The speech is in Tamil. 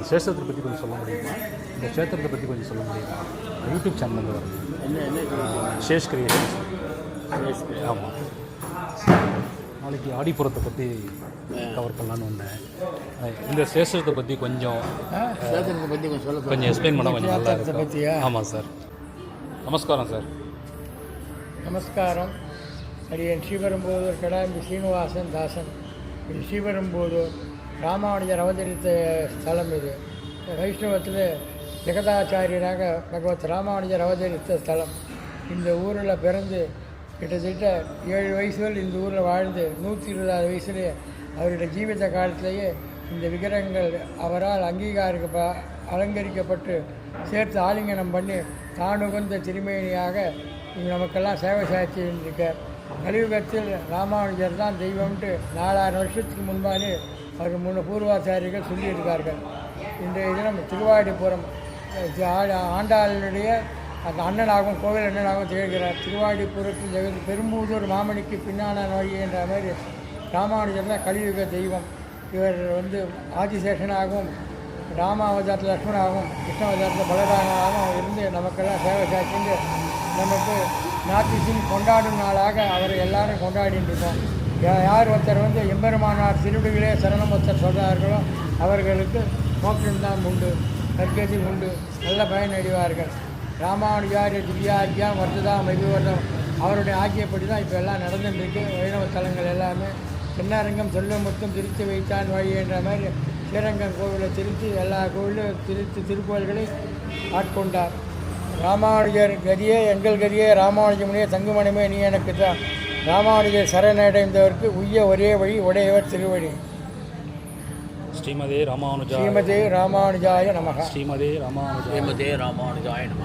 சார் சேஷத்தை பற்றி கொஞ்சம் சொல்ல முடியுமா? இந்த க்ஷேத்திரத்தை பற்றி கொஞ்சம் சொல்ல முடியுமா? யூடியூப் சேனல் வந்து என்ன சேஷ் கிரியேஷன்ஸ் ஆமாம் நாளைக்கு ஆடிப்புறத்தை பற்றி கவர் பண்ணலான்னு வந்தேன். இந்த சேஷத்தை பற்றி கொஞ்சம் சேதனத்தை பற்றி கொஞ்சம் சொல்ல கொஞ்சம் எக்ஸ்பிளைன் பண்ணால் கொஞ்சம் நல்லா பற்றியா? இருக்கும். ஆமாம் சார் நமஸ்காரம் சார் நமஸ்காரம். அடியன் ஸ்ரீபெரும்புதூர் கடாம்பி சீனிவாசன் தாசன். ஸ்ரீபெரும்புதூர் ராமானுஜர் அவதரித்த ஸ்தலம் இது. வைஷ்ணவத்தில் ஜெகதாச்சாரியராக பகவத் ராமானுஜர் அவதரித்த ஸ்தலம். இந்த ஊரில் பிறந்து கிட்டத்தட்ட ஏழு வயசுகள் இந்த ஊரில் வாழ்ந்து நூற்றி இருபதாவது வயசுலேயே அவருடைய ஜீவித காலத்திலேயே இந்த விக்கிரகங்கள் அவரால் அங்கீகாரிக்க அலங்கரிக்கப்பட்டு சேர்த்து ஆலிங்கனம் பண்ணி தானுகந்த திருமேனியாக நமக்கெல்லாம் சேவை சாட்சியிருக்கார் கலியுகத்தில் ராமானுஜர் தான் தெய்வம்ட்டு நாலாயிரம் வருஷத்துக்கு முன்பாலே அவர் முன்ன பூர்வாச்சாரிகள் சொல்லியிருக்கார்கள். இந்த தினம் திருவாடிப்புறம் அஹ், ஆண்டாளுடைய அந்த அண்ணனாகவும் கோவில் அண்ணனாகவும் திகழ்கிறார். திருவாடிபுரத்தில் ஜெகத் பெரும்பூதூர் மாமணிக்கு பின்னான நோய் என்ற மாதிரி ராமானுஜர் தான் கலியுக தெய்வம். இவர் வந்து ஆதிசேஷனாகவும் ராமாவதாரத்தில் லக்ஷ்மணாகவும் கிருஷ்ணாவதாரத்தில் பலராமனாகவும் இருந்து நமக்கெல்லாம் சேவை சாய்ச்சிட்டு நமக்கு நாத்திசின் கொண்டாடும் நாளாக அவரை எல்லாரும் கொண்டாடிட்டு இருக்கோம். யார் ஒருத்தர் வந்து எம்பெருமானார் திருவிடிகளே சரணமொத்தர் சொல்கிறார்களோ அவர்களுக்கு மோட்சம்தான் உண்டு கற்கதி உண்டு நல்ல பயனடைவார்கள் ராமானுஜாரிய திவ்யாக்கியா வர்த்ததா மெகுவர்தம் அவருடைய ஆக்கியப்படி தான் இப்போ எல்லாம் நடந்துட்டுருக்கு. வைணவ தலங்கள் எல்லாமே சின்னரங்கம் சொல்ல மொத்தம் திருத்தி வைத்தான் வழி என்ற மாதிரி ஸ்ரீரங்கம் கோவிலை திருத்தி எல்லா கோவிலும் திருத்தி திருக்கோயில்களை ஆட்கொண்டார். ராமானுஜர் கதியே எங்கள் கதியே ராமானுஜமுனியே தங்குமணமே நீ எனக்கு தான் ராமானுஜர் சரணடைந்தவருக்கு உய்ய ஒரே வழி உடையவர் திருவடி. ஸ்ரீமதே ராமானுஜா ஸ்ரீமதே ராமானுஜாய நமகா. ஸ்ரீமதே ராமானுஜா ஸ்ரீமதே ராமானுஜாய நம